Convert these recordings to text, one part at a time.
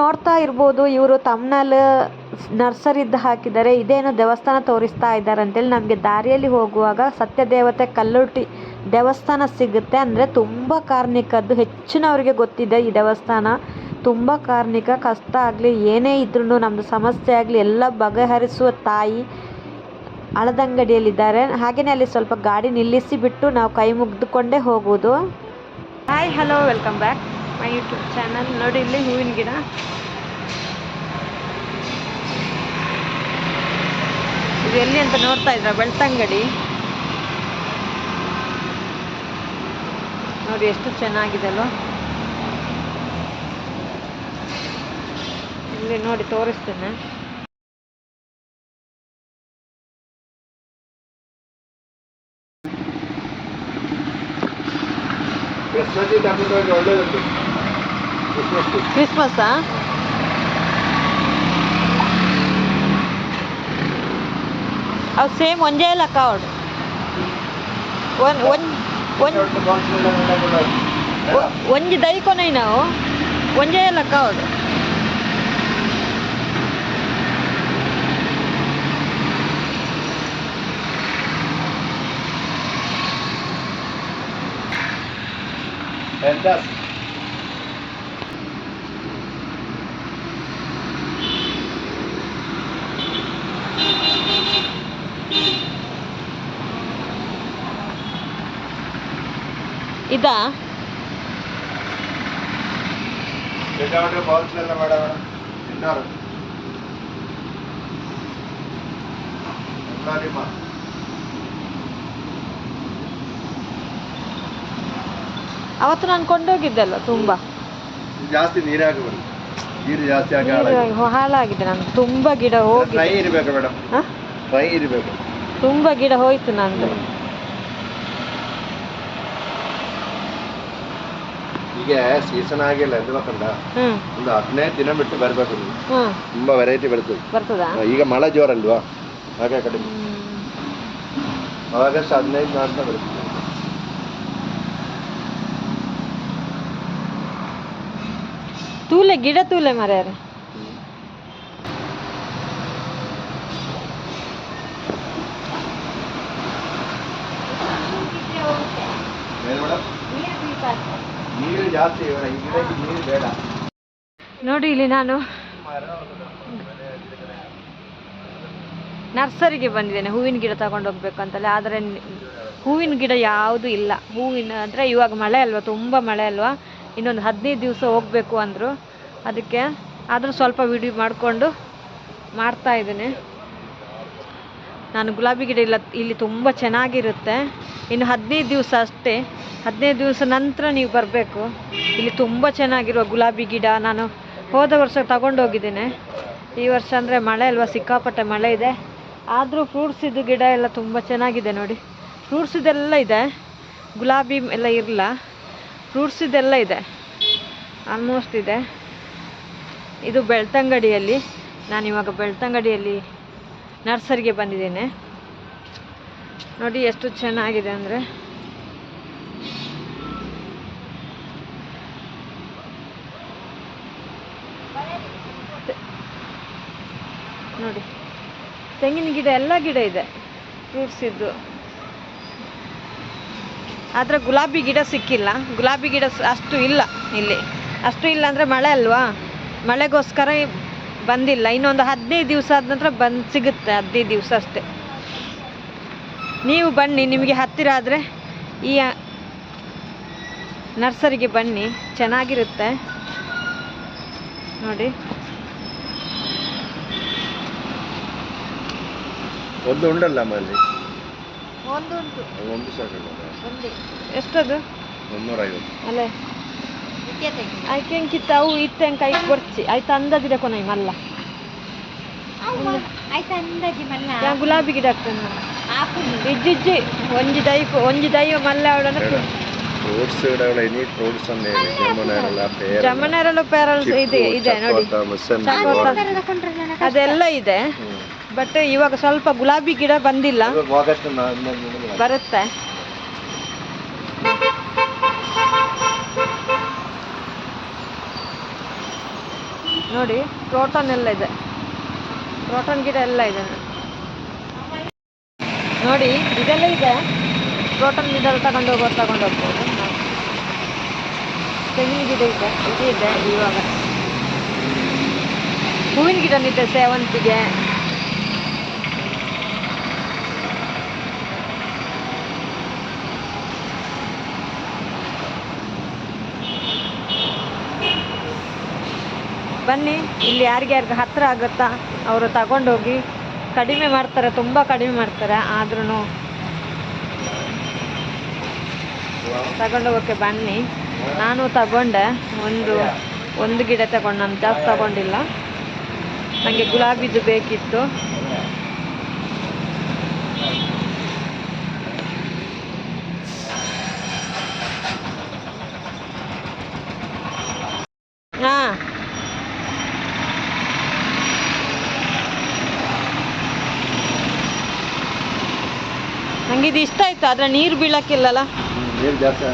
ನೋಡ್ತಾ ಇರ್ಬೋದು, ಇವರು ನರ್ಸರಿ ಇದ್ದ ಹಾಕಿದ್ದಾರೆ, ಇದೇನು ದೇವಸ್ಥಾನ ತೋರಿಸ್ತಾ ಇದ್ದಾರೆ ಅಂತೇಳಿ ನಮಗೆ ದಾರಿಯಲ್ಲಿ ಹೋಗುವಾಗ ಸತ್ಯದೇವತೆ ಕಲ್ಲುಟಿ ದೇವಸ್ಥಾನ ಸಿಗುತ್ತೆ. ಅಂದರೆ ತುಂಬ ಕಾರ್ಣಿಕದ್ದು ಹೆಚ್ಚಿನವರಿಗೆ ಗೊತ್ತಿದೆ ಈ ದೇವಸ್ಥಾನ. ತುಂಬ ಕಾರ್ಮಿಕ, ಕಷ್ಟ ಆಗಲಿ, ಏನೇ ಇದ್ರೂ ನಮ್ಮದು ಸಮಸ್ಯೆ ಆಗಲಿ, ಎಲ್ಲ ಬಗೆಹರಿಸುವ ತಾಯಿ ಅಳದಂಗಡಿಯಲ್ಲಿದ್ದಾರೆ. ಹಾಗೆಯೇ ಅಲ್ಲಿ ಸ್ವಲ್ಪ ಗಾಡಿ ನಿಲ್ಲಿಸಿ ಬಿಟ್ಟು ನಾವು ಕೈ ಮುಗಿದುಕೊಂಡೇ ಹೋಗೋದು hi hello welcome back my YouTube channel ನೋಡಿ ಇಲ್ಲಿ ಹೂವಿನ ಗಿಡ. ಇದು ಎಲ್ಲಿ ಅಂತ ನೋಡ್ತಾ ಇದ್ರ? ಬೆಳ್ತಂಗಡಿ. ನೋಡಿ ಎಷ್ಟು ಚೆನ್ನಾಗಿದೆ ಅಲ್ವಾ? ಇಲ್ಲಿ ನೋಡಿ ತೋರಿಸ್ತೇನೆ. ಒಳ್ಳೇದು ಕ್ರಿಸ್ಮಸ್ಸಾ ಅವು ಸೇಮ್ ಒಂದೇ ಇಲ್ಲ ಅಕ್ಕ ಒನ್ ಒನ್ ಒಂದು ಒಂದು ಒಂಜಿ ದೈಕೊನೈ ನಾವು Fantastic. ಇದಾ ಬೇಕಾದ್ರೆ ಎಂತಾರಿಮ್ಮ ಅವತ್ತು ನಾನು ಕೊಂಡೋಗಿದ್ದಲ್ಲ ತುಂಬ? ಜಾಸ್ತಿ ನೀರೇ ನೀರು ಜಾಸ್ತಿ ಆಗಿದೆ ನೀರು ಹಾಳಾಗಿದೆ. ನಾನು ತುಂಬಾ ಗಿಡ ಹೋಗಿ ಇರಬೇಕು ಮೇಡಮ್. ಇರಬೇಕು. ತುಂಬ ಗಿಡ ಹೋಯ್ತು ನಂದು. ಈಗ ಸೀಸನ್ ಆಗಿಲ್ಲ ಹ್ಮ್. ಒಂದು ಹದಿನೈದು ದಿನ ಬಿಟ್ಟು ಬರಬೇಕು ನೀವು ತುಂಬಾ ವೆರೈಟಿ ಬರ್ತದೆ? ಬರ್ತದಾ ಈಗ ಮಳೆ ಜೋರಲ್ವಾ? ಹಾಗೆ ಕಡಿಮೆ. ಆಗಸ್ಟ್ ಹದಿನೈದು ಮಾತ್ರ ಬರುತ್ತೆ. ತೂಲೆ ಗಿಡ ತೂಲೆ ಮರ್ಯಾರ. ಮೇಡಮ್ ನೀರು ಜಾಸ್ತಿ ನೀರು ಬೇಡ. ನೋಡಿ ಇಲ್ಲಿ ನಾನು ನರ್ಸರಿಗೆ ಬಂದಿದ್ದೇನೆ. ಹೂವಿನ ಗಿಡ ತಗೊಂಡು ಹೋಗ್ಬೇಕು ಅಂತಲೇ. ಆದರೆ ಹೂವಿನ ಗಿಡ ಯಾವುದು ಇಲ್ಲ. ಹೂವಿನ ಅಂದರೆ ಇವಾಗ ಮಳೆ ಅಲ್ವಾ? ತುಂಬ ಮಳೆ ಅಲ್ವಾ? ಇನ್ನೊಂದು ಹದಿನೈದು ದಿವಸ ಹೋಗಬೇಕು ಅಂದರು. ಅದಕ್ಕೆ ಆದರೂ ಸ್ವಲ್ಪ ವಿಡಿಯೋ ಮಾಡಿಕೊಂಡು ಮಾಡ್ತಾ ಇದ್ದೇನೆ. ನಾನು ಗುಲಾಬಿ ಗಿಡ ಇಲ್ಲ, ಇಲ್ಲಿ ತುಂಬ ಚೆನ್ನಾಗಿರುತ್ತೆ. ಇನ್ನು ಹದಿನೈದು ದಿವಸ ಅಷ್ಟೇ. ಹದಿನೈದು ದಿವಸ ನಂತರ ನೀವು ಬರಬೇಕು. ಇಲ್ಲಿ ತುಂಬ ಚೆನ್ನಾಗಿರುವ ಗುಲಾಬಿ ಗಿಡ. ನಾನು ಹೋದ ವರ್ಷ ತಗೊಂಡೋಗಿದ್ದೇನೆ. ಈ ವರ್ಷ ಅಂದರೆ ಮಳೆ ಅಲ್ವಾ, ಸಿಕ್ಕಾಪಟ್ಟೆ ಮಳೆ ಇದೆ. ಆದರೂ ಫ್ರೂಟ್ಸಿದ್ದು ಗಿಡ ಎಲ್ಲ ತುಂಬ ಚೆನ್ನಾಗಿದೆ ನೋಡಿ. ಫ್ರೂಟ್ಸಿದೆಲ್ಲ ಇದೆ. ಗುಲಾಬಿ ಎಲ್ಲ ಇರಲ್ಲ ಫ್ರೂಟ್ಸಿದೆಲ್ಲ ಇದೆ. ಆಲ್ಮೋಸ್ಟ್ ಇದೆ. ಇದು ಬೆಳ್ತಂಗಡಿಯಲ್ಲಿ. ನಾನಿವಾಗ ಬೆಳ್ತಂಗಡಿಯಲ್ಲಿ ನರ್ಸರಿಗೆ ಬಂದಿದ್ದೇನೆ. ನೋಡಿ ಎಷ್ಟು ಚೆನ್ನಾಗಿದೆ ಅಂದರೆ. ನೋಡಿ, ತೆಂಗಿನ ಗಿಡ, ಎಲ್ಲ ಗಿಡ ಇದೆ. ಫ್ರೂಟ್ಸ್ ಇದ್ದು. ಆದರೆ ಗುಲಾಬಿ ಗಿಡ ಸಿಕ್ಕಿಲ್ಲ. ಗುಲಾಬಿ ಗಿಡ ಅಷ್ಟು ಇಲ್ಲ ಇಲ್ಲಿ. ಅಷ್ಟು ಇಲ್ಲ ಅಂದರೆ ಮಳೆ ಅಲ್ವಾ? ಮಳೆಗೋಸ್ಕರ ಬಂದಿಲ್ಲ. ಇನ್ನೊಂದು ಹದಿನೈದು ದಿವಸ ಆದ ನಂತರ ಬಂದು ಸಿಗುತ್ತೆ ಹದಿನೈದು ದಿವಸ ಅಷ್ಟೇ. ನೀವು ಬನ್ನಿ ನಿಮಗೆ ಹತ್ತಿರ ಆದರೆ ಈ ನರ್ಸರಿಗೆ ಬನ್ನಿ ಚೆನ್ನಾಗಿರುತ್ತೆ. ನೋಡಿ. ಒಂದು ಉಂಡಲ್ಲ ಅಲ್ಲಿ ಒಂದು ಉಂಟು. ಒಂದು ಸಾಕು. ಒಂದು. ಎಷ್ಟದು? ಮುನ್ನೂರ ಐವತ್ತು ಅಲ್ಲೇ ಐಕೆಂಕಿತ್ತ ಅವು ಇತ್ತೆಂಕ ಐಕ್ ಕೊರ್ಚಿ ಆಯ್ತು ಅಂದಾಜಿದೆ ಕೊನೈ ಮಲ್ಲ. ಯಾ ಗುಲಾಬಿ ಗಿಡ ಆಗ್ತದೆ ಇಜ್ಜಿಜ್ಜಿ ಒಂಜಿ ದೈವ ಒಂಜಿ ದೈವ ಮಲ್ಲ ಅವಳನ್ನ ಫ್ರೂಟ್ಸ್ ಗಿಡಗಳು ಎನಿ ಫ್ರೂಟ್ಸ್ ಅನ್ನೇ ಜಮನರಲ್ಲ ಪೇರ ಜಮನರಲ್ಲ ಪೇರಲ್ಸ್ ಇದೆ ಇದೆ ನೋಡಿ. ಅದೆಲ್ಲ ಇದೆ. ಬಟ್ ಇವಾಗ ಸ್ವಲ್ಪ ಗುಲಾಬಿ ಗಿಡ ಬಂದಿಲ್ಲ. ಬರುತ್ತೆ. ನೋಡಿ ಕ್ರೋಟನ್ ಎಲ್ಲ ಇದೆ. ಕ್ರೋಟನ್ ಗಿಡ ಎಲ್ಲ ಇದೆ. ನೋಡಿ, ಇದೆಲ್ಲ ಇದೆ. ಕ್ರೋಟನ್ ಗಿಡ ತಗೊಂಡು ಹೋಗೋರು ತಗೊಂಡು ಹೋಗ್ಬೋದು. ತೆಂಗಿನ ಗಿಡ ಇದೆ, ಇದು ಇದೆ ಇವಾಗ. ಹೂವಿನ ಗಿಡನಿದೆ ಸೇವಂತಿಗೆ. ಬನ್ನಿ, ಇಲ್ಲಿ ಯಾರಿಗ್ಯಾರಿಗೆ ಹತ್ತಿರ ಆಗುತ್ತಾ, ಅವರು ತಗೊಂಡೋಗಿ ಕಡಿಮೆ ಮಾಡ್ತಾರೆ, ತುಂಬ ಕಡಿಮೆ ಮಾಡ್ತಾರೆ ಆದ್ರೂ ತಗೊಂಡೋಗೋಕ್ಕೆ ಬನ್ನಿ. ನಾನು ತಗೊಂಡೆ, ಒಂದು ಒಂದು ಗಿಡ ತಗೊಂಡು, ನಾನು ಜಾಸ್ತಿ ತಗೊಂಡಿಲ್ಲ. ನನಗೆ ಗುಲಾಬಿದು ಬೇಕಿತ್ತು ಹಾಂ ನಂಗೆ ಇದು ಇಷ್ಟ ಆಯ್ತು ಆದ್ರೆ ನೀರು ಬೀಳಕ್ಕಿಲ್ಲಲ್ಲ? ನೀರು ಜಾಸ್ತಿ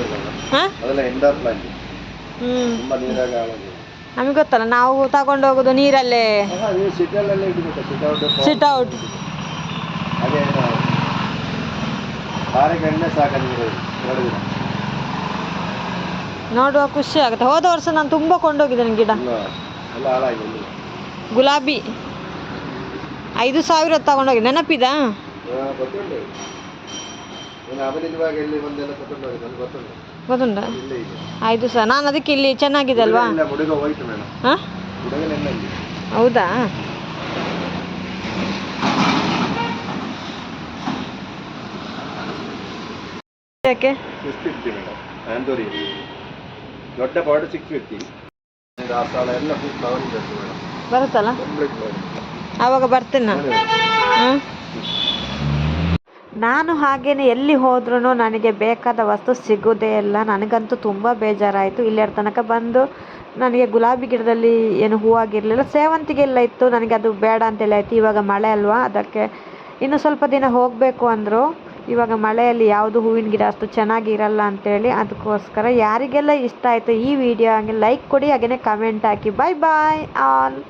ನಮಗೆ ಗೊತ್ತಲ್ಲ ನಾವು ತಗೊಂಡು ಹೋಗೋದು ನೀರಲ್ಲೇ. ಸಿಟ್ ಔಟ್ ನೋಡುವ ಖುಷಿ ಆಗುತ್ತೆ. ಹೋದ ವರ್ಷ ನಾನು ತುಂಬ ಕೊಂಡೋಗಿದ್ದೇನೆ ಗಿಡ. ಗುಲಾಬಿ. ಐದು ಸಾವಿರ ತಗೊಂಡೋಗಿ. ನೆನಪಿದಾ? ಗೊತ್ತುಂಟು ಐದು ನಾನು ಅದಕ್ಕೆ ಇಲ್ಲಿ ಚೆನ್ನಾಗಿದೆ ಅಲ್ವಾ? ಹಾಂ? ಹೌದಾ? ಯಾಕೆ? ಸಿಕ್ಸ್ ಫಿಫ್ಟಿ ಮೇಡಮ್ ಆಂದೋರಿ ದೊಡ್ಡ ಬಾರ್ಡರ್ ಸಿಕ್ಸ್ ಫಿಫ್ಟಿ ಆ ಸಾಲ ಎಲ್ಲ ಫುಲ್ ಫ್ಲವರ್ ಇದೆ ಮೇಡಮ್ ಬರುತ್ತಲ್ಲ? ಆವಾಗ ಬರ್ತೇನೆ ನಾನು? ನಾನು ಹಾಗೇನೆ ಎಲ್ಲಿ ಹೋದ್ರೂ ನನಗೆ ಬೇಕಾದ ವಸ್ತು ಸಿಗೋದೇ ಇಲ್ಲ. ನನಗಂತೂ ತುಂಬ ಬೇಜಾರಾಯಿತು. ಇಲ್ಲಿಯ ತನಕ ಬಂದು ನನಗೆ ಗುಲಾಬಿ ಗಿಡದಲ್ಲಿ ಏನು ಹೂವಾಗಿರಲಿಲ್ಲ ಸೇವಂತಿಗೆ ಎಲ್ಲ ಇತ್ತು. ನನಗೆ ಅದು ಬೇಡ ಅಂತೇಳಿ ಆಯಿತು. ಇವಾಗ ಮಳೆ ಅಲ್ವಾ? ಅದಕ್ಕೆ ಇನ್ನು ಸ್ವಲ್ಪ ದಿನ ಹೋಗಬೇಕು ಅಂದರು. ಇವಾಗ ಮಳೆಯಲ್ಲಿ ಯಾವುದು ಹೂವಿನ ಗಿಡ ಅಷ್ಟು ಚೆನ್ನಾಗಿರಲ್ಲ ಅಂತೇಳಿ ಅದಕ್ಕೋಸ್ಕರ ಯಾರಿಗೆಲ್ಲ ಇಷ್ಟ ಆಯಿತು ಈ ವಿಡಿಯೋ ಹಾಗೆ ಲೈಕ್ ಕೊಡಿ ಹಾಗೆಯೇ ಕಮೆಂಟ್ ಹಾಕಿ. ಬಾಯ್ ಬಾಯ್ ಆಲ್